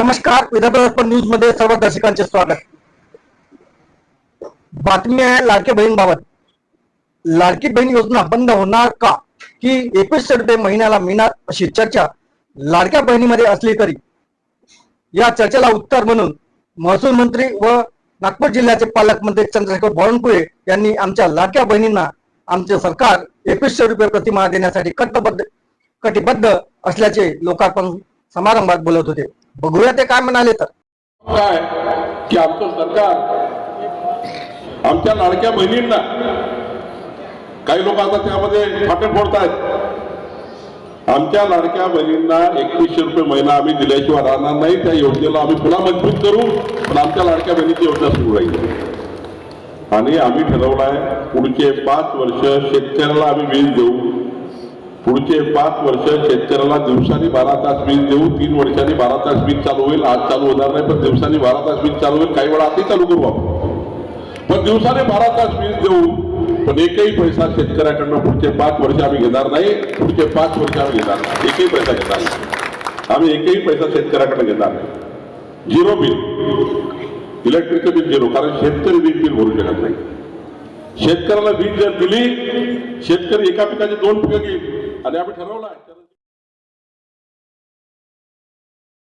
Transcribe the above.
नमस्कार विदर्भ दर्पण न्यूजमध्ये सर्व दर्शकांचे स्वागत. बातमी आहे लाडकी बहीण बाबत लाडकी बहीण योजना बंद होणार का? की एकवीस रुपये महिन्याला मिळणार अशी चर्चा लाडक्या बहिणीमध्ये असली तरी. या चर्चेला उत्तर म्हणून महसूल मंत्री व नागपूर जिल्ह्याचे पालकमंत्री चंद्रशेखर बावनकुळे यांनी आमच्या लाडक्या बहिणींना आमचे सरकार एकवीसशे रुपये प्रतिमा देण्यासाठी कटिबद्ध कटिबद्ध असल्याचे लोकार्पण समारंभात बोलत होते. बघूया ते काय म्हणाले तर. काय? की आमचं सरकार आमच्या लाडक्या बहिणींना काही लोक आता त्यामध्ये फाटे फोडतायत. आमच्या लाडक्या बहिणींना एकवीसशे रुपये महिना आम्ही दिल्याशिवाय राहणार नाही. त्या योजनेला आम्ही पुन्हा मजबूत करू पण आमच्या लाडक्या बहिणीची योजना सुरू राहील. आणि आम्ही ठरवलं आहे पुढचे पाच वर्ष शेतकऱ्याला आम्ही वीज देऊ. पुढचे पाच वर्ष शेतकऱ्याला दिवसानी बारा तास वीज देऊ तीन वर्षांनी बारा तास वीज चालू होईल. आज चालू होणार नाही पण दिवसानी बारा तास वीज चालू होईल. काही वेळा आधी चालू करू आपण. पण दिवसाने बारा तास वीज देऊ पण एकही पैसा शेतकऱ्याकडनं पुढचे पाच वर्ष आम्ही घेणार नाही. पुढचे पाच वर्ष आम्ही घेणार नाही. एकही पैसा घेणार नाही. आम्ही एकही पैसा शेतकऱ्याकडनं घेणार नाही. Zero bill. इलेक्ट्रिकचं बिल झिरो कारण शेतकरी वीज बिल भरू शकत नाही. शेतकऱ्याला वीज जर दिली शेतकरी एका पिकाची दोन पिकं घेईल. आणि आम्ही ठरवलं आहे